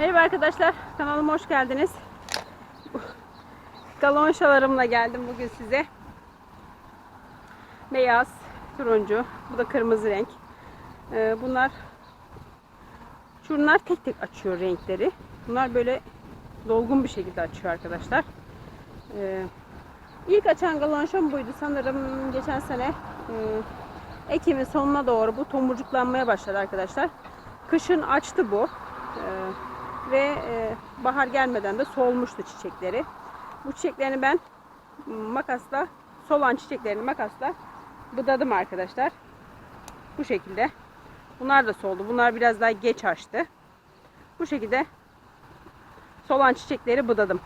Merhaba arkadaşlar, kanalıma hoş geldiniz. Galonşalarımla geldim bugün size. Beyaz, turuncu, bu da kırmızı renk. Ee, bunlar şunlar tek tek açıyor renkleri. Bunlar böyle dolgun bir şekilde açıyor arkadaşlar. Ee, ilk açan galonşam buydu. Sanırım geçen sene e, Ekim'in sonuna doğru bu tomurcuklanmaya başladı arkadaşlar. Kışın açtı bu. Ve e, bahar gelmeden de solmuştu çiçekleri. Bu çiçeklerini ben makasla solan çiçeklerini makasla budadım arkadaşlar. Bu şekilde. Bunlar da soldu. Bunlar biraz daha geç açtı. Bu şekilde solan çiçekleri budadım.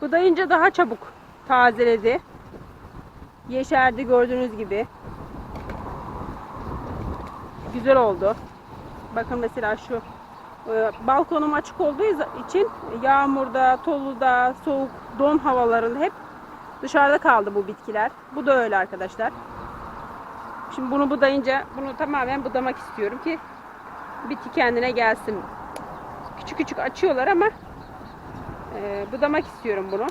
Budayınca daha çabuk tazeledi. Yeşerdi gördüğünüz gibi. Güzel oldu. Bakın mesela şu e, balkonum açık olduğu için yağmurda, toluda, soğuk, don havalarında hep dışarıda kaldı bu bitkiler. Bu da öyle arkadaşlar. Şimdi bunu budayınca bunu tamamen budamak istiyorum ki bitki kendine gelsin. Küçük küçük açıyorlar ama e, budamak istiyorum bunu.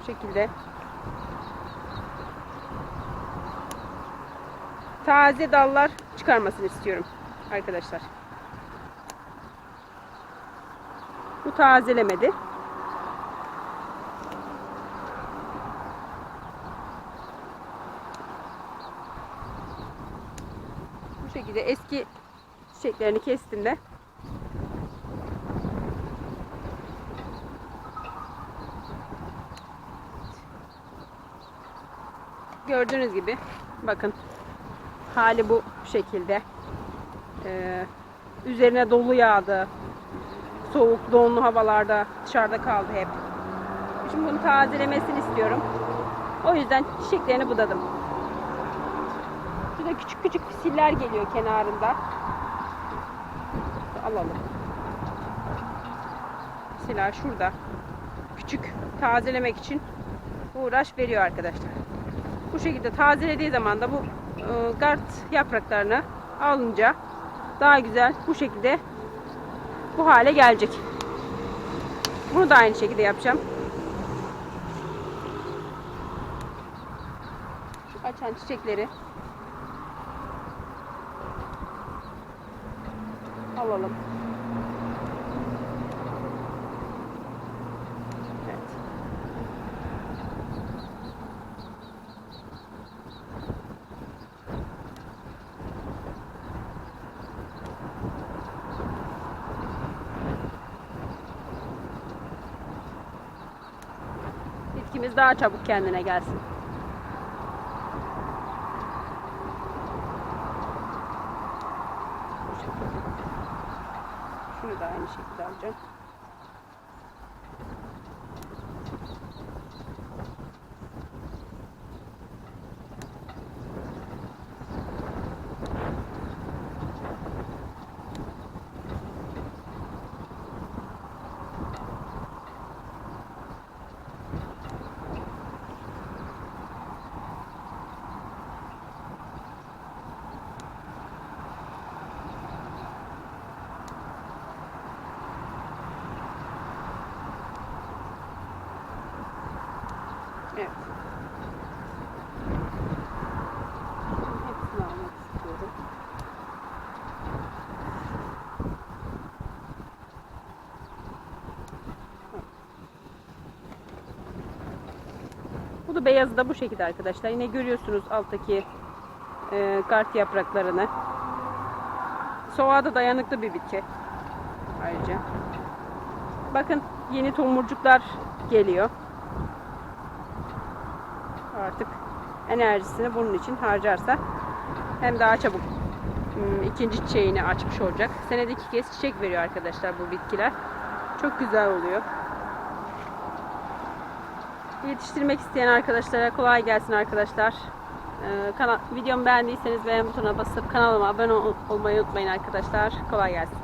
Bu şekilde. Taze dallar çıkarmasını istiyorum arkadaşlar. Bu tazelemedi. Bu şekilde eski çiçeklerini kestim de gördüğünüz gibi bakın hali bu şekilde. Ee, üzerine dolu yağdı. Soğuk donlu havalarda dışarıda kaldı hep. Şimdi bunu tazelemesini istiyorum. O yüzden çiçeklerini budadım. Şurada küçük küçük fisiller geliyor kenarında. Alalım. Mesela şurada. Küçük tazelemek için uğraş veriyor arkadaşlar. Bu şekilde tazelediği zaman da bu e, gart yapraklarını alınca daha güzel bu şekilde bu hale gelecek. Bunu da aynı şekilde yapacağım. Şu açan çiçekleri alalım. Evet. Bitkimiz daha çabuk kendine gelsin. Şunu da aynı şekilde alacağım. Bu da beyazı da bu şekilde arkadaşlar. Yine görüyorsunuz alttaki e, kart yapraklarını. Soğuğa da dayanıklı bir bitki. Ayrıca. Bakın yeni tomurcuklar geliyor artık enerjisini bunun için harcarsa hem daha çabuk ım, ikinci çiçeğini açmış olacak. Senede iki kez çiçek veriyor arkadaşlar bu bitkiler. Çok güzel oluyor. Yetiştirmek isteyen arkadaşlara kolay gelsin arkadaşlar. Ee, kanal, videomu beğendiyseniz beğen butonuna basıp kanalıma abone ol- olmayı unutmayın arkadaşlar. Kolay gelsin.